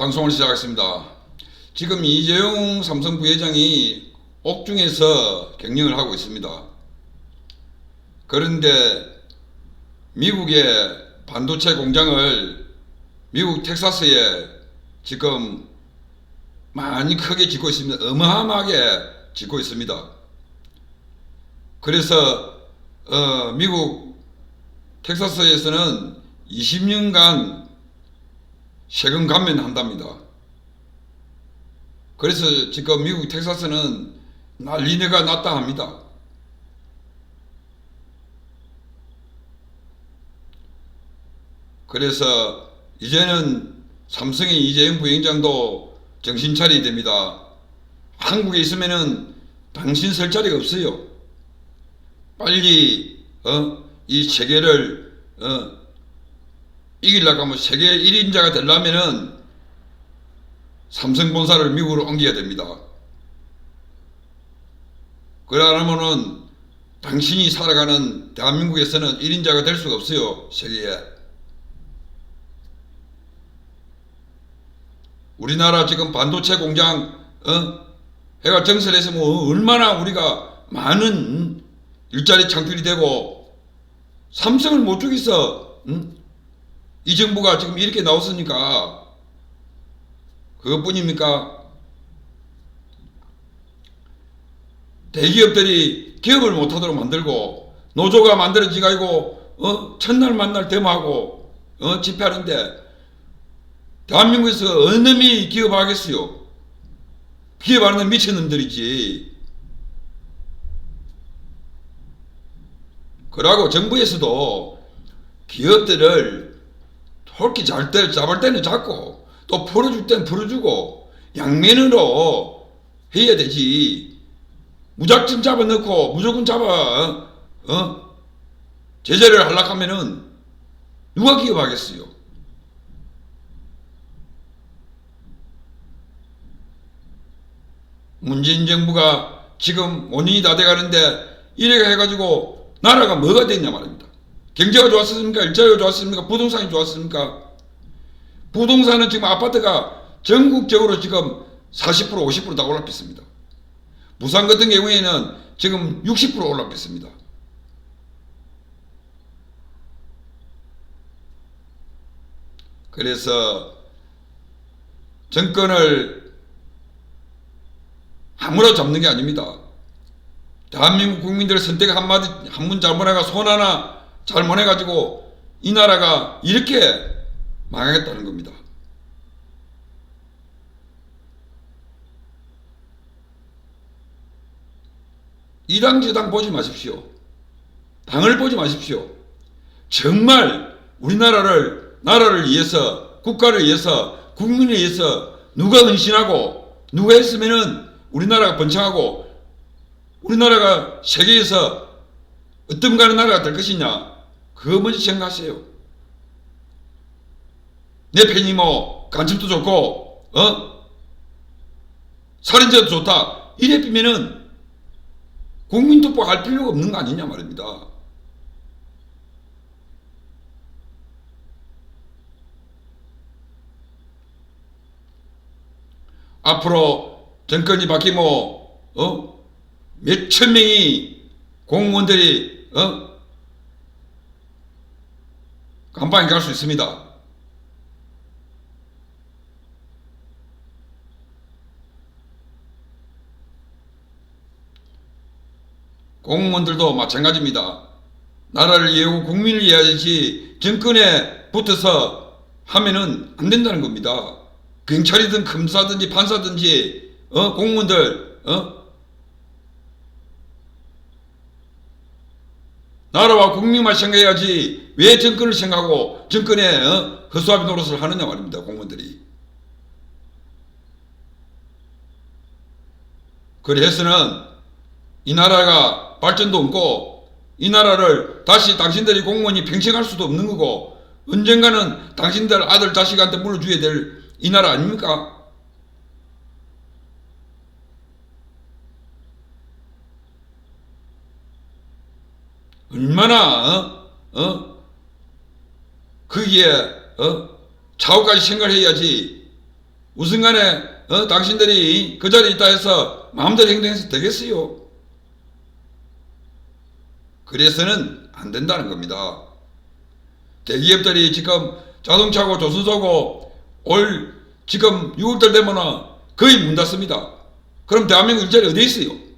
방송을 시작하겠습니다. 지금 이재용 삼성 부회장이 옥중에서 경영을 하고 있습니다. 그런데 미국의 반도체 공장을 미국 텍사스에 지금 많이 크게 짓고 있습니다. 어마어마하게 짓고 있습니다. 그래서 어, 미국 텍사스에서는 20년간 세금 감면한답니다. 그래서 지금 미국 텍사스는 난리내가 났다 합니다. 그래서 이제는 삼성의 이재용 부회장도 정신 차려야 됩니다. 한국에 있으면은 당신 설 자리가 없어요. 빨리 어, 이 세계를 어, 이기려고 하면 세계 1인자가 되려면은 삼성 본사를 미국으로 옮겨야 됩니다. 그러려면은 당신이 살아가는 대한민국에서는 1인자가 될 수가 없어요. 세계에. 우리나라 지금 반도체 공장 어? 해가 정설해서 뭐 얼마나 우리가 많은 일자리 창출이 되고 삼성을 못 죽이서 응? 이 정부가 지금 이렇게 나왔으니까 그것뿐입니까? 대기업들이 기업을 못하도록 만들고 노조가 만들어지고 어? 첫날 만날 데모하고 어? 집회하는데 대한민국에서 어느 놈이 기업하겠어요? 기업하는 미친놈들이지. 그러고 정부에서도 기업들을 그렇게 잘 때, 잡을 때는 잡고 또 풀어줄 때는 풀어주고 양면으로 해야 되지. 무작정 잡아넣고 무조건 잡아 어? 제재를 하려고 하면은 누가 기업하겠어요? 문재인 정부가 지금 5년이 다 돼가는데 이래가 해가지고 나라가 뭐가 됐냐 말입니다. 경제가 좋았습니까? 일자리가 좋았습니까? 부동산이 좋았습니까? 부동산은 지금 아파트가 전국적으로 지금 40% 50%다 올라갔습니다. 부산 같은 경우에는 지금 60% 올라갔습니다. 그래서 정권을 함부로 잡는 게 아닙니다. 대한민국 국민들 선택 한마디 한 문 잘못해가 손 하나 잘못해가지고 이 나라가 이렇게 망하겠다는 겁니다. 이당 저당 보지 마십시오. 당을 보지 마십시오. 정말 우리나라를 나라를 위해서 국가를 위해서 국민을 위해서 누가 헌신하고 누가 했으면은 우리나라가 번창하고 우리나라가 세계에서 어떤 가는 나라가 될 것이냐 그거 먼저 생각하세요. 내 편이 뭐 간첩도 좋고 어 살인자도 좋다 이래 비면은 국민 투표 할 필요가 없는 거 아니냐 말입니다. 앞으로 정권이 바뀌면 어? 몇천 명이 공무원들이 어? 감방에 갈 수 있습니다. 공무원들도 마찬가지입니다. 나라를 이해하고 국민을 이해하지 정권에 붙어서 하면은 안 된다는 겁니다. 경찰이든 검사든지 판사든지 어 공무원들 어 나라와 국민만 생각해야지 왜 정권을 생각하고 정권에 어? 허수아비 노릇을 하느냐 말입니다 공무원들이 그래서는 이 나라가 발전도 없고 이 나라를 다시 당신들이 공무원이 평생할 수도 없는 거고 언젠가는 당신들 아들 자식한테 물어줘야 될 이 나라 아닙니까? 얼마나 어? 어? 거기에 어? 차후까지 생각해야지 무슨 간에 어, 당신들이 그 자리에 있다 해서 마음대로 행동해서 되겠어요? 그래서는 안 된다는 겁니다. 대기업들이 지금 자동차고 조선소고 올 지금 6월달 되면은 거의 문 닫습니다. 그럼 대한민국 일자리 어디 있어요?